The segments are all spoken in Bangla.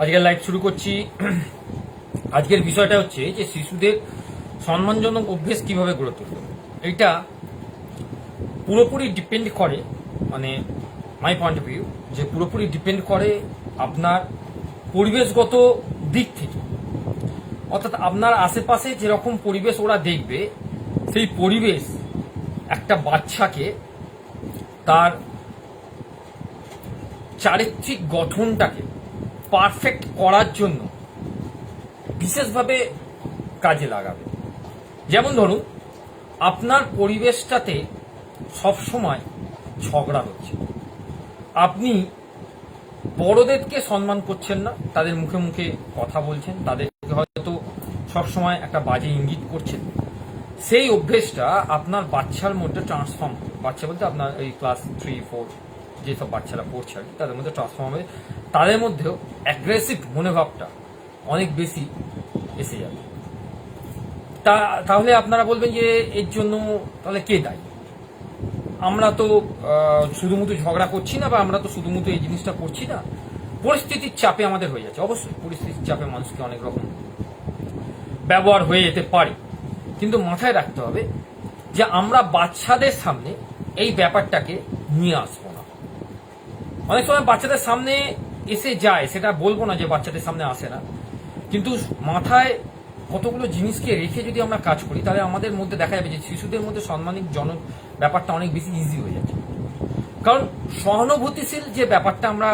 আজকের লাইভ শুরু করছি। আজকের বিষয়টা হচ্ছে যে শিশুদের সম্মানজনক অভ্যেস কীভাবে গড়ে তুলবে? এটা পুরোপুরি ডিপেন্ড করে মানে মাই পয়েন্ট অফ ভিউ যে পুরোপুরি ডিপেন্ড করে আপনার পরিবেশগত দিক থেকে। অর্থাৎ আপনার আশেপাশে যেরকম পরিবেশ ওরা দেখবে, সেই পরিবেশ একটা বাচ্চাকে তার চারিত্রিক গঠনটাকে পারফেক্ট করার জন্য বিশেষভাবে কাজে লাগাবে। যেমন ধরুন, আপনার পরিবেশটাতে সবসময় ঝগড়া হচ্ছে। আপনি বড়দেরকে সম্মান করছেন না, তাদের মুখে মুখে কথা বলছেন, তাদেরকে হয়তো সবসময় একটা বাজে ইঙ্গিত করছেন। সেই অভ্যেসটা আপনার বাচ্চার মধ্যে ট্রান্সফর্ম বাচ্চা বলতে আপনার এই ক্লাস থ্রি ফোর যেসব বাচ্চারা পড়ছে আর কি, তাদের মধ্যে ট্রান্সফর্ম হবে। তাদের মধ্যেও অ্যাগ্রেসিভ মনোভাবটা অনেক বেশি এসে যাবে। তা, তাহলে আপনারা বলবেন যে এর জন্য তাহলে কে দায়ী? আমরা তো শুধুমুধু ঝগড়া করছি না বা আমরা তো শুধুমুধু এই জিনিসটা করছি না। পরিস্থিতির চাপে আমাদের হয়ে যাচ্ছে। অবশ্যই পরিস্থিতির চাপে মানুষকে অনেক রকম ব্যবহার হয়ে যেতে পারে। কিন্তু মাথায় রাখতে হবে যে আমরা বাচ্চাদের সামনে এই ব্যাপারটাকে নিয়ে আসব। অনেক সময় বাচ্চাদের সামনে এসে যায়, সেটা বলব না যে বাচ্চাদের সামনে আসে না। কিন্তু মাথায় কতগুলো জিনিসকে রেখে যদি আমরা কাজ করি, তাহলে আমাদের মধ্যে দেখা যাবে যে শিশুদের মধ্যে সম্মানিক জন ব্যাপারটা অনেক বেশি ইজি হয়ে যাচ্ছে। কারণ সহানুভূতিশীল যে ব্যাপারটা আমরা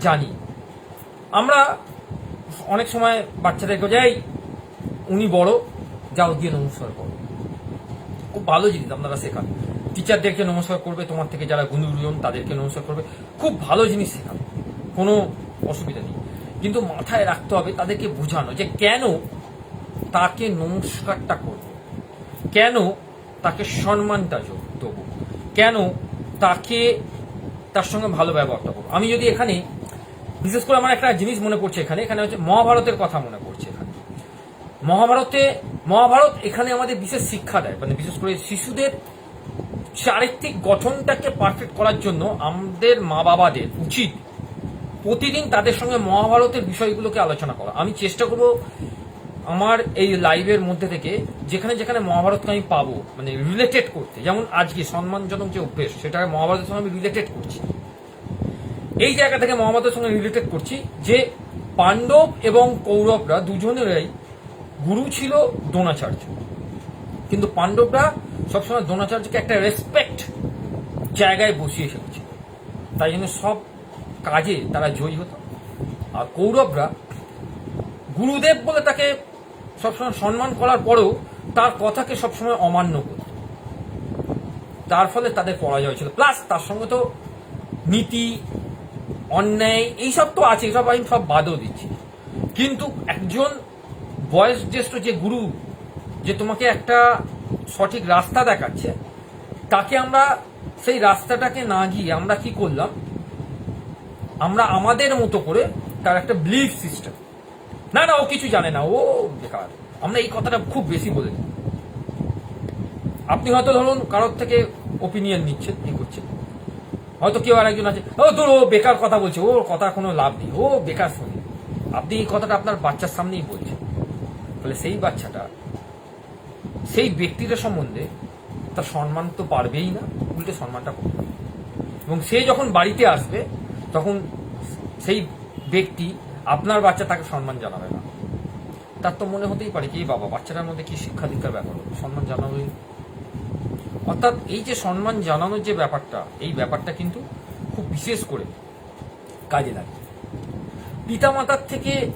জানি, আমরা অনেক সময় বাচ্চাদেরকে যাই উনি বড়, যাও গিয়ে নমস্কার করো। খুব ভালো জিনিস আপনারা শেখান। টিচারদেরকে নমস্কার করবে, তোমার থেকে যারা গুণীজন তাদেরকে নমস্কার করবে। খুব ভালো জিনিস শেখাবে, কোনো অসুবিধা নেই। কিন্তু মাথায় রাখতে হবে তাদেরকে বোঝানো যে কেন তাকে নমস্কারটা করব, কেন তাকে সম্মানটা দেবো, কেন তাকে তার সঙ্গে ভালো ব্যবহারটা করব। আমি যদি এখানে, বিশেষ করে আমার একটা জিনিস মনে পড়ছে এখানে এখানে হচ্ছে মহাভারতের কথা মনে পড়ছে এখানে। মহাভারতে, মহাভারত এখানে আমাদের বিশেষ শিক্ষা দেয় মানে বিশেষ করে শিশুদের চারিত্রিক গঠনটাকে পারফেক্ট করার জন্য আমাদের মা বাবাদের উচিত প্রতিদিন তাদের সঙ্গে মহাভারতের বিষয়গুলোকে আলোচনা করা। আমি চেষ্টা করব আমার এই লাইভের মধ্যে থেকে যেখানে যেখানে মহাভারতকে আমি পাবো মানে রিলেটেড করতে। যেমন আজকে সম্মানজনক যে অভ্যেস সেটাকে মহাভারতের সঙ্গে আমি রিলেটেড করছি। এই জায়গা থেকে মহাভারতের সঙ্গে রিলেটেড করছি যে পাণ্ডব এবং কৌরবরা দুজনেরই গুরু ছিল দ্রোণাচার্য। কিন্তু পাণ্ডবরা সবসময় দ্রোণাচার্যকে একটা রেসপেক্ট জায়গায় বসিয়ে রেখেছিল তাই জন্য সব কাজে তারা জয়ী হতো। আর কৌরবরা গুরুদেব বলে তাকে সবসময় সম্মান করার পরেও তার কথাকে সবসময় অমান্য করত। তার ফলে তাদের পরাজয় ছিল প্লাস তার সঙ্গে তো নীতি, অন্যায় এইসব তো আছে এসব আমি সব বাদও দিচ্ছি। কিন্তু একজন বয়স জ্যেষ্ঠ যে গুরু, যে তোমাকে একটা সঠিক রাস্তা দেখাচ্ছে, তাকে আমরা সেই রাস্তাটাকে না গিয়ে আমরা কি করলাম? আমরা আমাদের মতো করে তার একটা বিলিফ সিস্টেম না না, ও কিছু জানে না, ও বেকার। আমরা এই কথাটা খুব বেশি বলে আপনি হয়তো ধরুন কারোর থেকে ওপিনিয়ন নিচ্ছেন ই করছেন। হয়তো কেউ আর একজন আছে, ও তোর ও বেকার কথা বলছে, ওর কথা কোনো লাভ নেই, ও বেকার শুনি আপনি এই কথাটা আপনার বাচ্চার সামনেই বলছেন। তাহলে সেই বাচ্চাটা সেই ব্যক্তিটা সম্বন্ধে তার সম্মান তো পারবেই না, উল্টে সম্মানটা করবে এবং সে যখন বাড়িতে আসবে, তখন সেই ব্যক্তি আপনার বাচ্চা তাকে সম্মান জানাবে না। তার তো মনে হতেই পারে কি, "এই বাবা, বাচ্চাটার মধ্যে কি শিক্ষা দীক্ষার ব্যাপার সম্মান জানানোই। অর্থাৎ এই যে সম্মান জানানোর যে ব্যাপারটা, এই ব্যাপারটা কিন্তু খুব বিশেষ করে কাজে লাগে। পিতামাতার থেকে,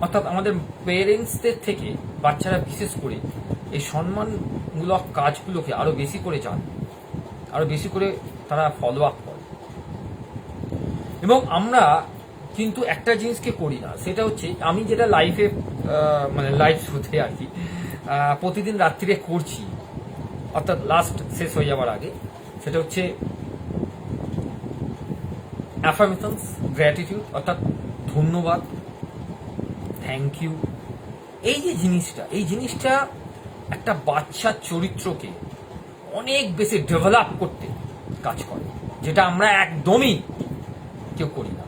অর্থাৎ আমাদের পেরেন্টসদের থেকে বাচ্চারা বিশেষ করে এই সম্মানমূলক কাজগুলোকে আরও বেশি করে জানে আরও বেশি করে তারা ফলো আপ করে এবং আমরা কিন্তু একটা জিনিসকে করি না, সেটা হচ্ছে আমি যেটা লাইফে মানে লাইফ শুতে আর কি প্রতিদিন রাত্রিরে করছি, অর্থাৎ লাস্ট শেষ হয়ে যাওয়ার আগে, সেটা হচ্ছে অ্যাফার্মেশনস গ্র্যাটিটিউড অর্থাৎ ধন্যবাদ থ্যাংক ইউ এই যে জিনিসটা, এই জিনিসটা একটা বাচ্চার চরিত্রকে অনেক বেশি ডেভেলপ করতে কাজ করে, যেটা আমরা একদমই কেউ করি না।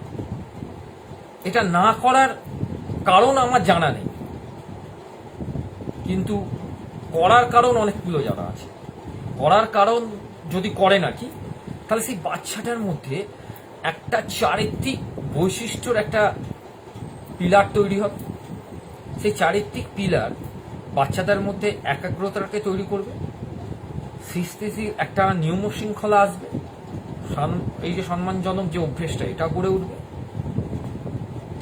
এটা না করার কারণ আমার জানা নেই। কিন্তু করার কারণ অনেকগুলো জানা আছে। করার কারণ যদি করে নাকি, তাহলে সেই বাচ্চাটার মধ্যে একটা চারিত্রিক বৈশিষ্ট্যর একটা পিলার তৈরি হবে সেই চারিত্রিক পিলার বাচ্চাদের মধ্যে একাগ্রতাকে তৈরি করবে। সৃষ্টিশীল একটা নিয়ম শৃঙ্খলা আসবে। এই যে সম্মানজনক যে অভ্যেসটা, এটা গড়ে উঠবে।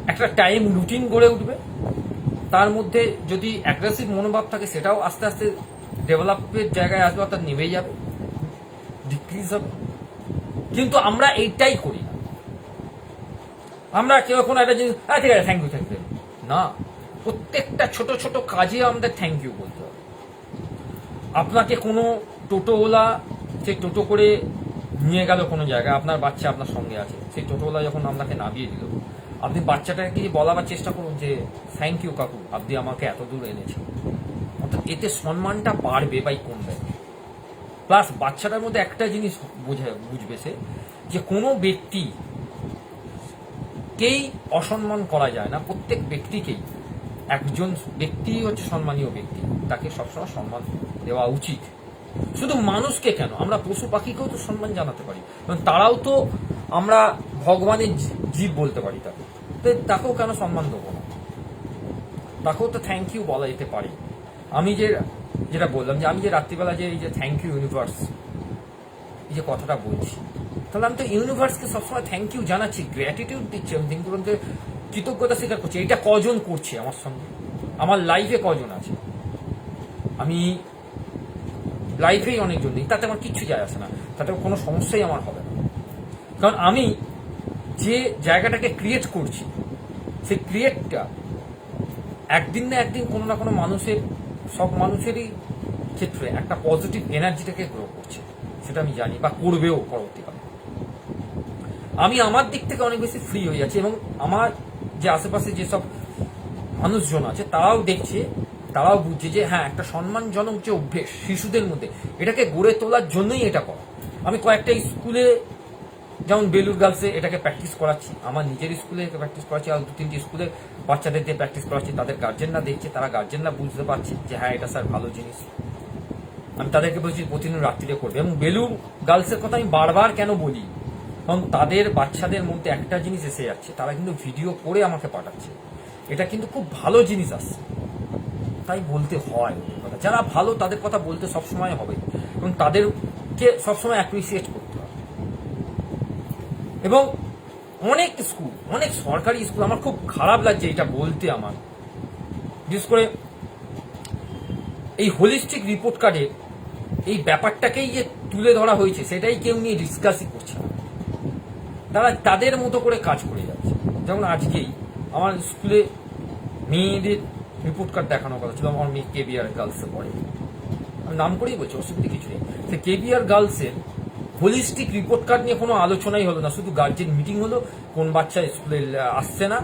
একটা টাইম রুটিন গড়ে উঠবে। তার মধ্যে যদি অ্যাগ্রেসিভ মনোভাব থাকে, সেটাও আস্তে আস্তে ডেভেলপের জায়গায় আসবে, অর্থাৎ নেমে যাবে, ডিক্রিজ হবে। কিন্তু আমরা এইটাই করি আমরা কেউ কোনো একটা জিনিস হ্যাঁ ঠিক আছে থ্যাংক ইউ থ্যাংক ইউ না। প্রত্যেকটা ছোট ছোট কাজে আমাদের থ্যাংক ইউ বলতে হবে। আপনাকে কোনো টোটোওয়ালা সে টোটো করে নিয়ে গেল কোনো জায়গায়, আপনার বাচ্চা আপনার সঙ্গে আছে, সেই টোটোওয়ালা যখন আপনাকে নামিয়ে দিল, আপনি বাচ্চাটাকে বলাবার চেষ্টা করুন যে থ্যাংক ইউ কাকু, আপনি আমাকে এত দূর এনেছেন। অর্থাৎ এতে সম্মানটা বাড়বে বাই কমবে প্লাস বাচ্চাটার মধ্যে একটা জিনিস বুঝে, বুঝবে সে, যে কোনো ব্যক্তি কেই অসম্মান করা যায় না, প্রত্যেক ব্যক্তিকেই। একজন ব্যক্তি হচ্ছে সম্মানীয় ব্যক্তি। তাকে সবসময় সম্মান দেওয়া উচিত। শুধু মানুষকে কেন? আমরা পশু পাখিকেও তো সম্মান জানাতে পারি। কারণ তারাও তো আমরা ভগবানের জীব বলতে পারি তাকে। তো তাকেও কেন সম্মান দেবো না? তাকেও তো থ্যাংক ইউ বলা যেতে পারে। আমি যে যেটা বললাম যে আমি যে রাত্রিবেলা যে এই যে থ্যাংক ইউ ইউনিভার্স এই যে কথাটা বলছি, তাহলে আমি তো ইউনিভার্সকে সবসময় থ্যাংক ইউ জানাচ্ছি। গ্র্যাটিটিউড দিচ্ছি। আমি দিনগুলোকে কৃতজ্ঞতা স্বীকার করছি। এটা কজন করছে আমার সঙ্গে? আমার লাইফে কজন আছে? আমি লাইফেই অনেকজন নেই। তাতে আমার কিচ্ছু যায় আসে না। তাতে কোনো সমস্যাই আমার হবে না। কারণ আমি যে জায়গাটাকে ক্রিয়েট করছি, সেই ক্রিয়েটটা একদিন না একদিন কোনো না কোনো মানুষের, সব মানুষেরই ক্ষেত্রে একটা পজিটিভ এনার্জিটাকে গ্রো করছে। সেটা আমি জানি বা করবেও পরবর্তীকালে। আমি আমার দিক থেকে অনেক বেশি ফ্রি হয়ে যাচ্ছি এবং আমার যে আশেপাশে যেসব মানুষজন আছে, তারাও দেখছে, তারাও বুঝছে যে হ্যাঁ একটা সম্মানজনক যে অভ্যেস শিশুদের মধ্যে, এটাকে গড়ে তোলার জন্যই এটা করা। আমি কয়েকটা স্কুলে, যেমন বেলুর গার্লসে এটাকে প্র্যাকটিস করাচ্ছি, আমার নিজের স্কুলে প্র্যাকটিস করাচ্ছি, আর দু তিনটি স্কুলে বাচ্চাদের দিয়ে প্র্যাকটিস করাচ্ছি, তাদের গার্জেনরা দেখছে, তারা গার্জেনরা বুঝতে পারছে যে হ্যাঁ এটা স্যার ভালো জিনিস। আমি তাদেরকে বলছি, প্রতিদিন রাত্রিতে করবে। এবং বেলুর গার্লসের কথা আমি বারবার কেন বলি? কারণ তাদের বাচ্চাদের মধ্যে একটা জিনিস এসে যাচ্ছে, তারা কিন্তু ভিডিও করে আমাকে পাঠাচ্ছে। এটা কিন্তু খুব ভালো জিনিস আসছে। তাই বলতে হয় কথা। যারা ভালো, তাদের কথা বলতে সবসময় হবে। এবং তাদেরকে সবসময় অ্যাপ্রিসিয়েট করতে হবে। এবং অনেক স্কুল অনেক সরকারি স্কুল আমার খুব খারাপ লাগছে এটা বলতে আমার। বিশেষ করে এই হোলিস্টিক রিপোর্ট কার্ডের এই ব্যাপারটাকেই যে তুলে ধরা হয়েছে, সেটাই কেউ নিয়ে ডিসকাসই করছে না। তারা তাদের মতো করে কাজ করে যাচ্ছে। যেমন আজকেই আমার স্কুলে মেয়েদের রিপোর্ট কার্ড দেখানোর কথা ছিল, আমার মেয়ে কেবিআর গার্লসে পড়ে আমি নাম করেই বলছি, অসুবিধা কিছু নেই। সে কেবিআর গার্লসের হোলিস্টিক রিপোর্ট কার্ড নিয়ে কোনো আলোচনাই হলো না। শুধু গার্জেন মিটিং হলো, কোন বাচ্চা স্কুলে আসছে না,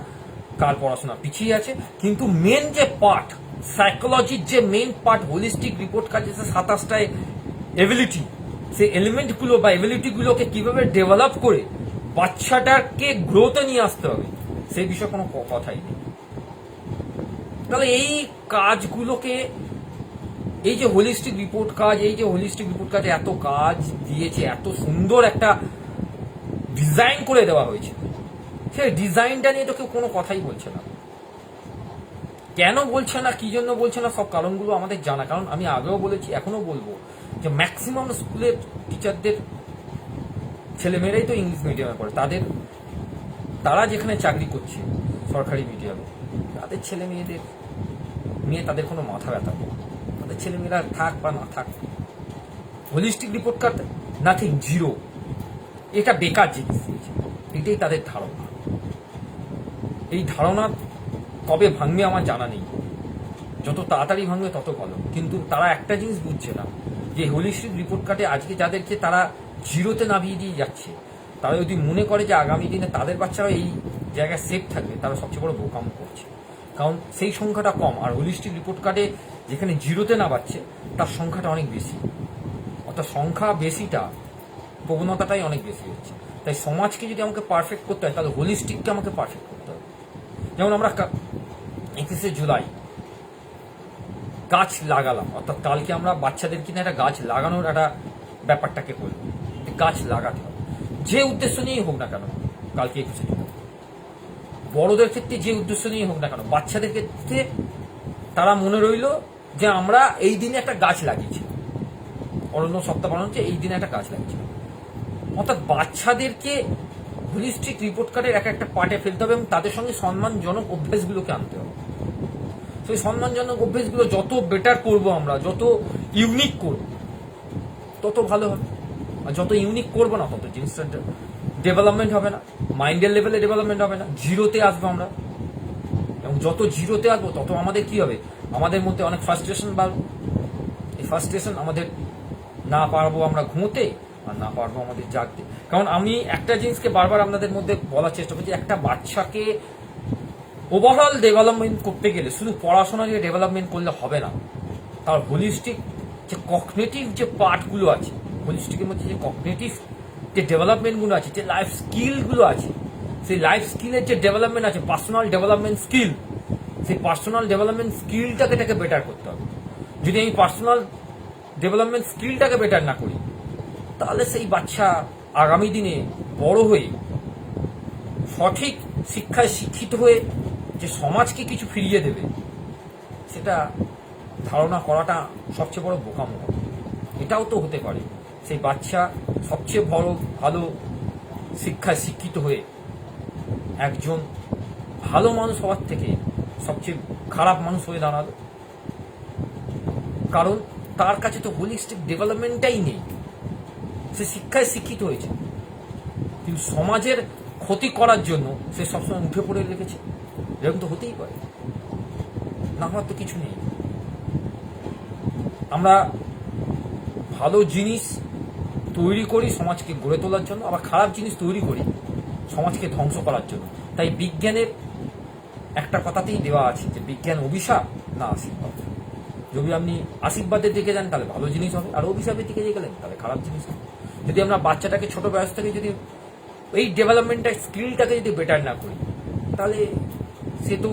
কার পড়াশোনা পিছিয়ে আছে। কিন্তু মেন যে পার্ট সাইকোলজির যে main part holistic report card যে সাতাশটায় এবিলিটি সেই এলিমেন্টগুলো বা এবিলিটিগুলোকে কীভাবে ডেভেলপ করে বাচ্চাটাকে গ্রোথে নিয়ে আসতে হবে। সেই বিষয়ে কোনো কথাই নেই। তাহলে এই কাজগুলোকে, এই যে হোলিস্টিক রিপোর্ট কাজ, এই যে হোলিস্টিক রিপোর্ট কাজে এত কাজ দিয়েছে, এত সুন্দর একটা ডিজাইন করে দেওয়া হয়েছে। সেই ডিজাইনটা নিয়ে তো কেউ কোনো কথাই বলছে না। কেন বলছে না, কি জন্য বলছে না, সব কারণগুলো আমাদের জানা। কারণ আমি আগেও বলেছি এখনও বলব যে ম্যাক্সিমাম স্কুলের টিচারদের ছেলেমেয়েরাই তো ইংলিশ মিডিয়ামে পড়ে। তাদের, তারা যেখানে চাকরি করছে সরকারি মিডিয়ামে, তাদের ছেলে মেয়েদের নিয়ে তাদের কোনো মাথা ব্যথা নেই। তাদের ছেলেমেয়েরা থাক বা না থাক holistic report card nothing zero এটা বেকার জিনিস দিয়েছে। এটাই তাদের ধারণা। এই ধারণা কবে ভাঙবে আমার জানা নেই। যত তাড়াতাড়ি ভাঙবে তত ভালো। কিন্তু তারা একটা জিনিস বুঝছে না, যে হোলিস্টিক রিপোর্ট কার্ডে আজকে যাদেরকে তারা জিরোতে নামিয়ে দিয়ে যাচ্ছে। তারা যদি মনে করে যে আগামী দিনে তাদের বাচ্চারা এই জায়গায় সেফ থাকবে, তারা সবচেয়ে বড় বোকাম করছে। কারণ সেই সংখ্যাটা কম আর হোলিস্টিক রিপোর্ট কার্ডে যেখানে জিরোতে নামাচ্ছে, তার সংখ্যাটা অনেক বেশি। অর্থাৎ সংখ্যা বেশিটা প্রবণতাটাই অনেক বেশি হচ্ছে। তাই সমাজকে যদি আমাকে পারফেক্ট করতে হয়, তাহলে হোলিস্টিককে আমাকে পারফেক্ট করতে হবে। যেমন আমরা একুশে জুলাই গাছ লাগালাম। অর্থাৎ কালকে আমরা বাচ্চাদের কিনে একটা গাছ লাগানোর একটা ব্যাপারটাকে করলাম গাছ লাগাতে হবে। যে উদ্দেশ্য নিয়েই হোক না কেন, কালকে একুশে বড়দের ক্ষেত্রে যে উদ্দেশ্য নিয়েই হোক না কেন, বাচ্চাদের ক্ষেত্রে তারা মনে রইল যে আমরা এই দিনে একটা গাছ লাগিয়েছি। অরণ্য সপ্তাহ পালন হচ্ছে, এই দিনে একটা গাছ লাগিয়েছি। অর্থাৎ বাচ্চাদেরকে হোলিস্টিক রিপোর্ট কার্ডের এক একটা পার্টে ফেলতে হবে এবং তাদের সঙ্গে সম্মানজনক অভ্যেসগুলোকে আনতে হবে। সেই সম্মানজনক অভ্যেসগুলো যত বেটার করব আমরা, যত ইউনিক করব, তত ভালো হবে। যত ইউনিক করব না, তত জিনিসটা ডেভেলপমেন্ট হবে না। মাইন্ডের লেভেলে ডেভেলপমেন্ট হবে না। জিরোতে আসব আমরা। এবং যত জিরোতে আসব, তত আমাদের কি হবে? আমাদের মধ্যে অনেক ফ্রাস্ট্রেশন বাড়বে। এই ফ্রাস্ট্রেশন আমাদের না পারব আমরা ঘুমোতে, আর না পারব আমাদের জাগতে। কারণ আমি একটা জিনিসকে বারবার আপনাদের মধ্যে বলার চেষ্টা করছি, একটা বাচ্চাকে ওভারঅল ডেভেলপমেন্ট করতে গেলে, শুধু পড়াশোনা দিয়ে ডেভেলপমেন্ট করলে হবে না। তার হোলিস্টিক যে কগনেটিভ যে পার্টগুলো আছে হোলিস্টিকের মধ্যে যে কগনেটিভ যে ডেভেলপমেন্টগুলো আছে, যে লাইফ স্কিলগুলো আছে, সেই লাইফ স্কিলের যে ডেভেলপমেন্ট আছে পার্সোনাল ডেভেলপমেন্ট স্কিল সেই পার্সোনাল ডেভেলপমেন্ট স্কিলটাকে তাকে বেটার করতে হবে। যদি আমি পার্সোনাল ডেভেলপমেন্ট স্কিলটাকে বেটার না করি, তাহলে সেই বাচ্চা আগামী দিনে বড় হয়ে, সঠিক শিক্ষায় শিক্ষিত হয়ে যে সমাজকে কিছু ফিরিয়ে দেবে, সেটা ধারণা করাটা সবচেয়ে বড় বোকামো। এটাও তো হতে পারে। সেই বাচ্চা সবচেয়ে বড়, ভালো শিক্ষায় শিক্ষিত হয়ে একজন ভালো মানুষ হওয়ার থেকে সবচেয়ে খারাপ মানুষ হয়ে দাঁড়াল। কারণ তার কাছে তো হোলিস্টিক ডেভেলপমেন্টটাই নেই। সে শিক্ষায় শিক্ষিত হয়েছে। কিন্তু সমাজের ক্ষতি করার জন্য সে সবসময় উঠে পড়ে রেখেছে এরকম তো হতেই পারে। না হওয়ার তো কিছু নেই। আমরা ভালো জিনিস তৈরি করি সমাজকে গড়ে তোলার জন্য, আবার খারাপ জিনিস তৈরি করি সমাজকে ধ্বংস করার জন্য। তাই বিজ্ঞানের একটা কথাতেই দেওয়া আছে যে বিজ্ঞান অভিশাপ না আশীর্বাদ। যদি আপনি আশীর্বাদের দিকে যান, তাহলে ভালো জিনিস হবে। আর অভিশাপের দিকে যে গেলেন, তাহলে খারাপ জিনিস হবে। যদি আমরা বাচ্চাটাকে ছোট বয়স থেকে যদি এই ডেভেলপমেন্টের স্কিলটাকে যদি বেটার না করি, তাহলে সে তো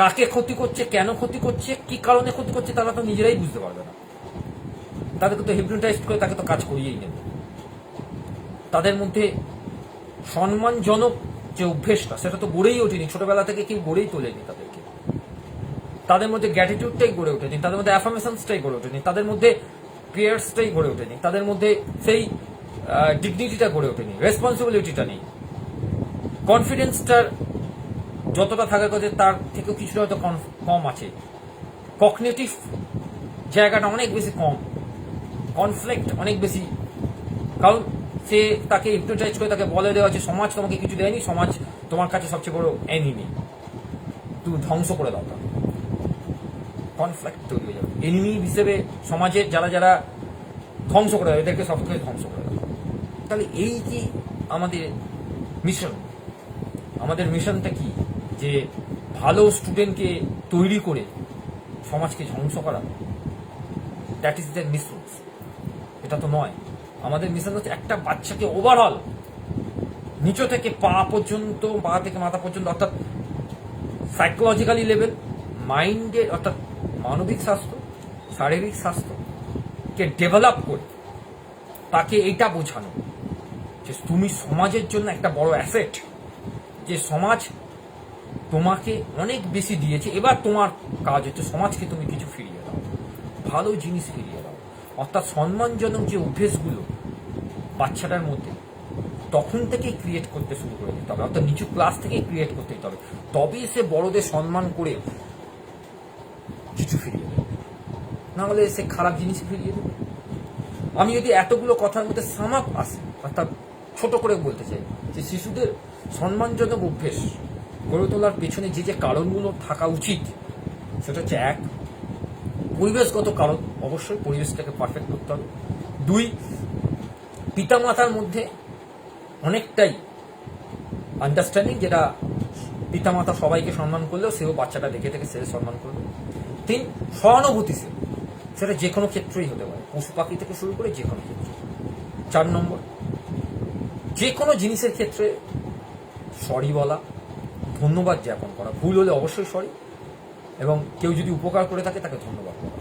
কাকে ক্ষতি করছে, কেন ক্ষতি করছে, কি কারণে ক্ষতি করছে, তারা তো নিজেরাই বুঝতে পারবে না। তাদেরকে তো হিপনোটাইজ করে তাকে তো কাজ করিয়েই নেবে। তাদের মধ্যে সম্মানজনক যে অভ্যেসটা, সেটা তো গড়েই ওঠেনি। ছোটবেলা থেকে কেউ গড়েই তোলেনি তাদেরকে। তাদের মধ্যে গ্র্যাটিটিউডটাই গড়ে ওঠেনি, তাদের মধ্যে অ্যাফার্মেশনসটাই গড়ে ওঠেনি, তাদের মধ্যে প্রেয়ার্সটাই গড়ে ওঠেনি, তাদের মধ্যে সেই ডিগনিটিটা গড়ে ওঠেনি রেসপন্সিবিলিটিটা নেই। কনফিডেন্সটার যতটা থাকার কথা, তার থেকেও কিছুটা হয়তো কম আছে। কগনেটিভ জায়গাটা অনেক বেশি কম। কনফ্লিক্ট অনেক বেশি। কারণ সে তাকে হিপনোটাইজ করে তাকে বলে দেওয়া যে সমাজ তোমাকে কিছু দেয়নি, সমাজ তোমার কাছে সবচেয়ে বড় এনিমি তুমি ধ্বংস করে দাও কনফ্লিক্ট তৈরি হয়ে যাবে। এনিমি হিসেবে সমাজের যারা যারা ধ্বংস করে দেবে এদেরকে সব থেকে ধ্বংস করে দেবে তাহলে এই যে আমাদের মিশন আমাদের মিশনটা কি? যে ভালো স্টুডেন্টকে তৈরি করে সমাজকে ধ্বংস করা। দ্যাট ইজ দ্য মিশন এটা তো নয়। আমাদের মিশন হচ্ছে একটা বাচ্চাকে ওভারঅল নিচু থেকে পা পর্যন্ত পা থেকে মাথা পর্যন্ত, অর্থাৎ সাইকোলজিক্যালি লেভেল মাইন্ডের অর্থাৎ মানবিক স্বাস্থ্য, শারীরিক স্বাস্থ্যকে ডেভেলপ করে তাকে এইটা বোঝানো যে তুমি সমাজের জন্য একটা বড় অ্যাসেট যে সমাজ তোমাকে অনেক বেশি দিয়েছে, এবার তোমার কাজ হচ্ছে সমাজকে তুমি কিছু ফিরিয়ে দাও, ভালো জিনিস ফিরিয়ে দাও। অর্থাৎ সম্মানজনক যে অভ্যেসগুলো বাচ্চাটার মধ্যে তখন থেকেই ক্রিয়েট করতে শুরু করে দিতে হবে। অর্থাৎ নিচু ক্লাস থেকেই ক্রিয়েট করতে দিতে হবে। তবেই সে বড়দের সম্মান করে কিছু ফিরিয়ে দেবে। নাহলে সে খারাপ জিনিস ফিরিয়ে দেবে। আমি যদি এতগুলো কথার মধ্যে সামাপ আসে, অর্থাৎ ছোট করে বলতে চাই, যে শিশুদের সম্মানজনক অভ্যেস গড়ে তোলার পেছনে যে যে কারণগুলো থাকা উচিত, সেটা হচ্ছে এক, পরিবেশগত কারণ। অবশ্যই পরিবেশটাকে পারফেক্ট করতে হবে। দুই পিতামাতার মধ্যে অনেকটাই আন্ডারস্ট্যান্ডিং যেটা পিতামাতা সবাইকে সম্মান করলেও সেও বাচ্চাটা দেখে থেকে সে সম্মান করবে। তিন সহানুভূতিশীল সেটা যে কোনো ক্ষেত্রেই হতে পারে। পশু পাখি থেকে শুরু করে যে কোনো ক্ষেত্রে। চার নম্বর যে কোনো জিনিসের ক্ষেত্রে সরি বলা, ধন্যবাদ জ্ঞাপন করা। ভুল হলে অবশ্যই সরি এবং কেউ যদি উপকার করে থাকে, তাকে ধন্যবাদ করা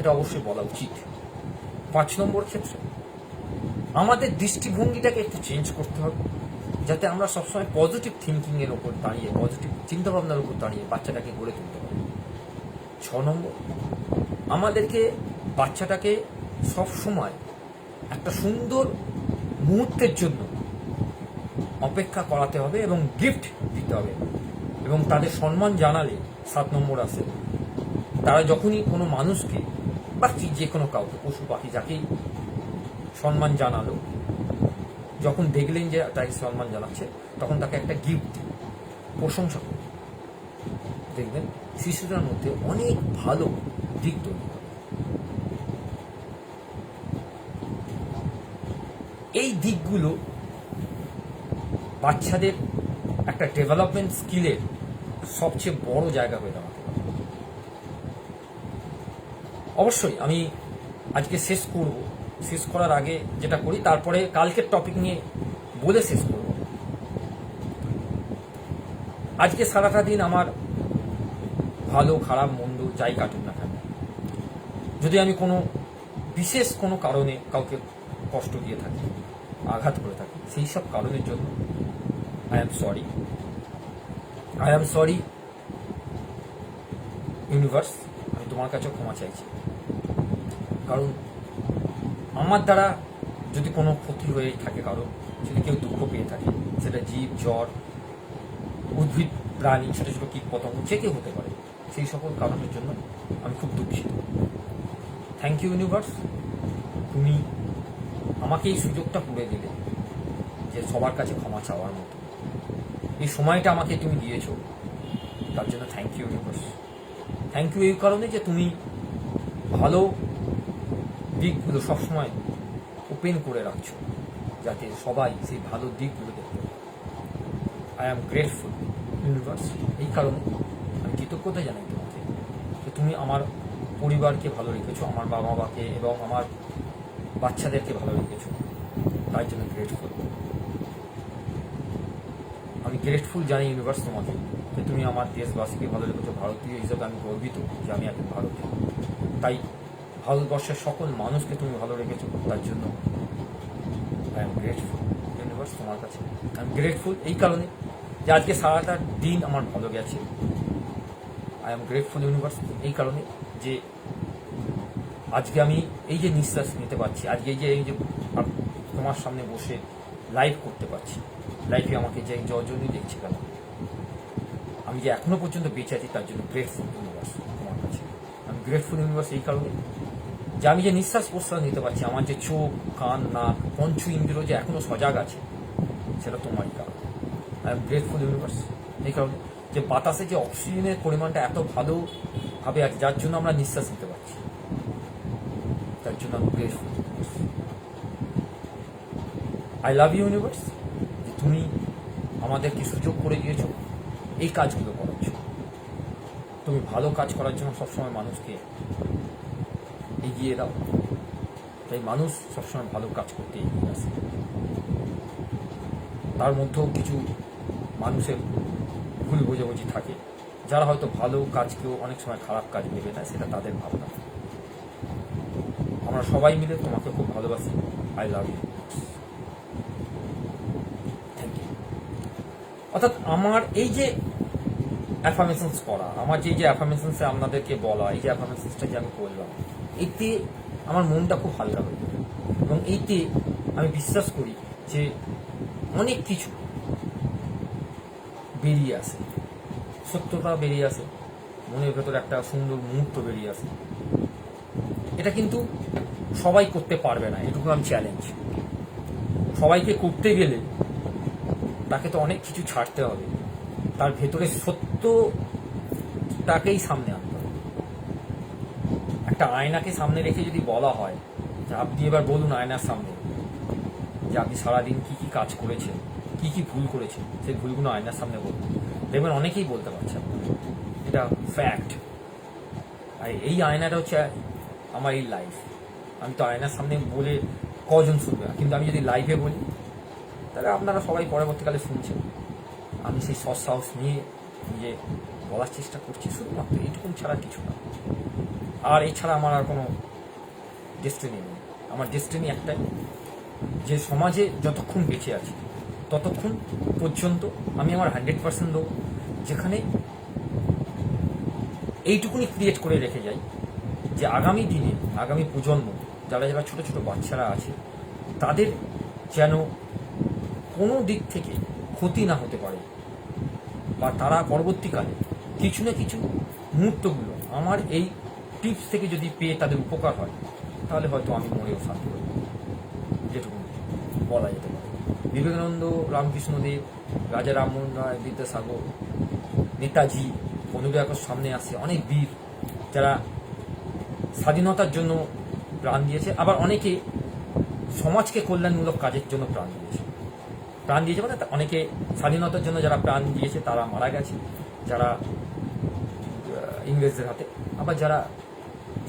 এটা অবশ্যই বলা উচিত। পাঁচ নম্বর ক্ষেত্রে আমাদের দৃষ্টিভঙ্গিটাকে একটু চেঞ্জ করতে হবে, যাতে আমরা সবসময় পজিটিভ থিঙ্কিং এর উপর দাঁড়িয়ে পজিটিভ চিন্তাভাবনার উপর দাঁড়িয়ে বাচ্চাটাকে গড়ে তুলতে পারি। ছ নম্বর, আমাদেরকে বাচ্চাটাকে সব সময় একটা সুন্দর মুহূর্তের জন্য অপেক্ষা করাতে হবে এবং গিফট দিতে হবে। এবং তাদের সম্মান জানালে সাত নম্বর আসে তারা যখনই কোনো মানুষকে বা যে কোনো কাউকে, পশু পাখি যাকেই সম্মান জানালো। যখন দেখলেন যে তাকে সম্মান জানাচ্ছে, তখন তাকে একটা গিফট প্রশংসা করুন দেখবেন, শিশুটার মধ্যে অনেক ভালো দিক এই দিকগুলো বাচ্চাদের একটা ডেভেলপমেন্ট স্কিলের সবচেয়ে বড় জায়গা হয়ে দাঁড়াতে পারে। অবশ্যই আমি আজকে শেষ করব। শেষ করার আগে যেটা করি, তারপরে কালকের টপিক নিয়ে বলে শেষ করব। আজকে সারাটা দিন আমার ভালো, খারাপ, মন্দ যাই কাটুক না কেন, যদি আমি কোনো বিশেষ কোনো কারণে কাউকে কষ্ট দিয়ে থাকি, আঘাত করে থাকি, সেই সব কারণের জন্য I am sorry I am sorry universe আমি তোমার কাছে ক্ষমা চাইছি। কারণ আমার দ্বারা যদি কোনো ক্ষতি হয়ে থাকে কারও, যদি কেউ দুঃখ পেয়ে থাকে, সেটা জীব, জ্বর, উদ্ভিদ, প্রাণী, ছোটো ছোটো কীট পতঙ্গ যে কেউ হতে পারে, সেই সকল কারণের জন্য আমি খুব দুঃখিত। থ্যাংক ইউ ইউনিভার্স তুমি আমাকে এই সুযোগটা করে দিলে যে সবার কাছে ক্ষমা চাওয়ার মতো। এই সময়টা আমাকে তুমি দিয়েছ, তার জন্য thank you universe thank you এই কারণে যে তুমি ভালো দিকগুলো সবসময় ওপেন করে রাখছো, যাতে সবাই সেই ভালো দিকগুলো দেখতে আই অ্যাম গ্রেটফুল ইউনিভার্স এই কারণে আমি কৃতজ্ঞতা জানাই তোমাকে যে তুমি আমার পরিবারকে ভালো রেখেছো, আমার বাবা মাকে এবং আমার বাচ্চাদেরকে ভালো রেখেছো। তাই জন্য গ্রেটফুল আমি গ্রেটফুল জানি ইউনিভার্স তোমাকে যে তুমি আমার দেশবাসীকে ভালো রেখেছো, ভারতীয় হিসাবে আমি গর্বিত যে আমি একজন ভারতীয়। তাই ভারতবর্ষের সকল মানুষকে তুমি ভালো রেখেছো, তার জন্য আই এম গ্রেটফুল ইউনিভার্স তোমার কাছে। আই এম গ্রেটফুল এই কারণে যে আজকে সারাটা দিন আমার ভালো গেছে। আই এম গ্রেটফুল ইউনিভার্স এই কারণে যে আজকে আমি এই যে নিঃশ্বাস নিতে পারছি, আজকে এই যে এই যে তোমার সামনে বসে লাইভ করতে পারছি। লাইফে আমাকে যে যজনই দেখছে কেন? আমি যে এখনও পর্যন্ত বেঁচে আছি, তার জন্য গ্রেটফুল ইউনিভার্স তোমার কাছে। আমি গ্রেটফুল ইউনিভার্স এই কারণে যে আমি যে নিঃশ্বাস প্রশ্বাস নিতে পারছি, আমার যে চোখ, কান, নাক, পঞ্চ ইন্দ্রিয় যে এখনও সজাগ আছে, সেটা তোমারই কারণ। আই এম গ্রেটফুল ইউনিভার্স এই কারণে যে বাতাসে যে অক্সিজেনের পরিমাণটা এত ভালোভাবে আছে, যার জন্য আমরা নিঃশ্বাস নিতে পারছি। তার জন্য আমি grateful I love you universe যে তুমি আমাদেরকে সুযোগ করে দিয়েছ, এই কাজগুলো করার জন্য। তুমি ভালো কাজ করার জন্য সবসময় মানুষকে এগিয়ে দাও। তাই মানুষ সবসময় ভালো কাজ করতে এগিয়ে আসে। তার মধ্যেও কিছু মানুষের ভুল বোঝাবুঝি থাকে। যারা হয়তো ভালো কাজকেও অনেক সময় খারাপ কাজ ভেবে নেয়, সেটা তাদের ভাবনা। আমরা সবাই মিলে তোমাকে খুব ভালোবাসি। আই লাভ ইউ ইউ অর্থাৎ আমার এই যে অ্যাফার্মেশনস করা আমার যে যে অ্যাফার্মেশনসে আপনাদেরকে বলা, এই যে অ্যাফার্মেশনসটা যে আমি করলাম এতে আমার মনটা খুব হালকা হয়ে এবং এইতে আমি বিশ্বাস করি যে অনেক কিছু বেরিয়ে আসে। সত্যতা বেরিয়ে আসে, মনের ভেতর একটা সুন্দর মুহূর্ত বেরিয়ে আসে। এটা কিন্তু সবাই করতে পারবে না, এটুকু আমি চ্যালেঞ্জ সবাইকে করতে গেলে তাকে তো অনেক কিছু ছাড়তে হবে। তার ভেতরে সত্যটাকেই সামনে আনতে একটা আয়নাকে সামনে রেখে যদি বলা হয়, যে আপনি এবার বলুন আয়নার সামনে, যে আপনি সারাদিন কি কি কাজ করেছেন, কি কি ভুল করেছেন, সেই ভুলগুলো আয়নার সামনে বলুন। দেখবেন অনেকেই বলতে পারছেন এটা ফ্যাক্ট আর এই আয়নাটা হচ্ছে আমার এই লাইফ আমি তো আয়নার সামনে বলে কজন শুনবে কিন্তু আমি যদি লাইভে বলি, তাহলে আপনারা সবাই পরবর্তীকালে শুনছেন। আমি সেই সৎ সাহস নিয়ে নিজে বলার চেষ্টা করছি। শুধুমাত্র এইটুকু ছাড়া কিছু না। আর এছাড়া আমার আর কোনো ডেস্টিনি নেই। আমার ডেস্টিনি একটাই, যে সমাজে যতক্ষণ বেঁচে আছি, ততক্ষণ পর্যন্ত আমি আমার হান্ড্রেড পার্সেন্ট দেবো যেখানে এইটুকুনি ক্রিয়েট করে রেখে যাই যে আগামী দিনে, আগামী প্রজন্ম, যারা যারা ছোট ছোট বাচ্চারা আছে, তাদের যেন কোনো দিক থেকে ক্ষতি না হতে পারে। বা তারা পরবর্তীকালে কিছু না কিছু মুহূর্তগুলো আমার এই টিপস থেকে যদি পেয়ে তাদের উপকার হয়, তাহলে হয়তো আমি মরেও শান্তি করব যেটুকু বলা যেতে পারে। বিবেকানন্দ রামকৃষ্ণদেব, রাজা রামমোহন রায় বিদ্যাসাগর, নেতাজি পনেরোই সামনে আসছে অনেক বীর, যারা স্বাধীনতার জন্য প্রাণ দিয়েছে, আবার অনেকে সমাজকে কল্যাণমূলক কাজের জন্য প্রাণ দিয়েছে। প্রাণ দিয়েছে মানে অনেকে স্বাধীনতার জন্য যারা প্রাণ দিয়েছে, তারা মারা গেছে, যারা ইংরেজদের হাতে, আবার যারা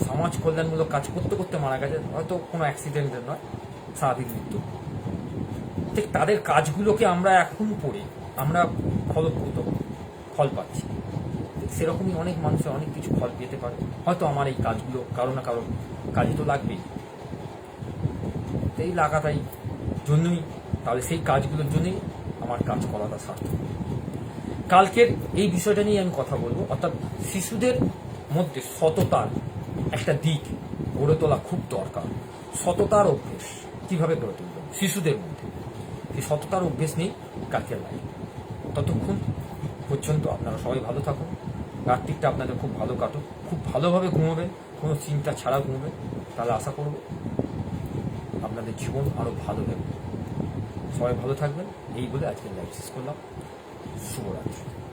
সমাজ কল্যাণমূলক কাজ করতে করতে মারা গেছে, হয়তো কোনো অ্যাক্সিডেন্টের নয়, স্বাভাবিক মৃত্যু। ঠিক তাদের কাজগুলোকে আমরা এখন পড়ে আমরা ফলপ্রদ ফল পাচ্ছি। সেরকমই অনেক মানুষের অনেক কিছু ফল পেতে পারে। হয়তো আমার এই কাজগুলো কারও না কারও কাজে তো লাগবেই। এই লাগাটাই জন্যই, তাহলে সেই কাজগুলোর জন্যই আমার কাজ করাটা সার্থক। কালকের এই বিষয়টা নিয়ে আমি কথা বলব, অর্থাৎ শিশুদের মধ্যে সততার একটা দিক গড়ে তোলা খুব দরকার। সততার অভ্যেস কীভাবে গড়ে তুলবে? শিশুদের মধ্যে। এই সততার অভ্যেস নেই কালকের লাগে ততক্ষণ পর্যন্ত আপনারা সবাই ভালো থাকুন। রাত্রিটা আপনাদের খুব ভালো কাটুক। খুব ভালোভাবে ঘুমোবেন কোনো চিন্তা ছাড়া ঘুমোবেন তাহলে আশা করব আপনাদের জীবন আরও ভালো হবে। সবাই ভালো থাকবেন। এই বলে আজকে লাইভ শেষ করলাম। শুভরাত্রি।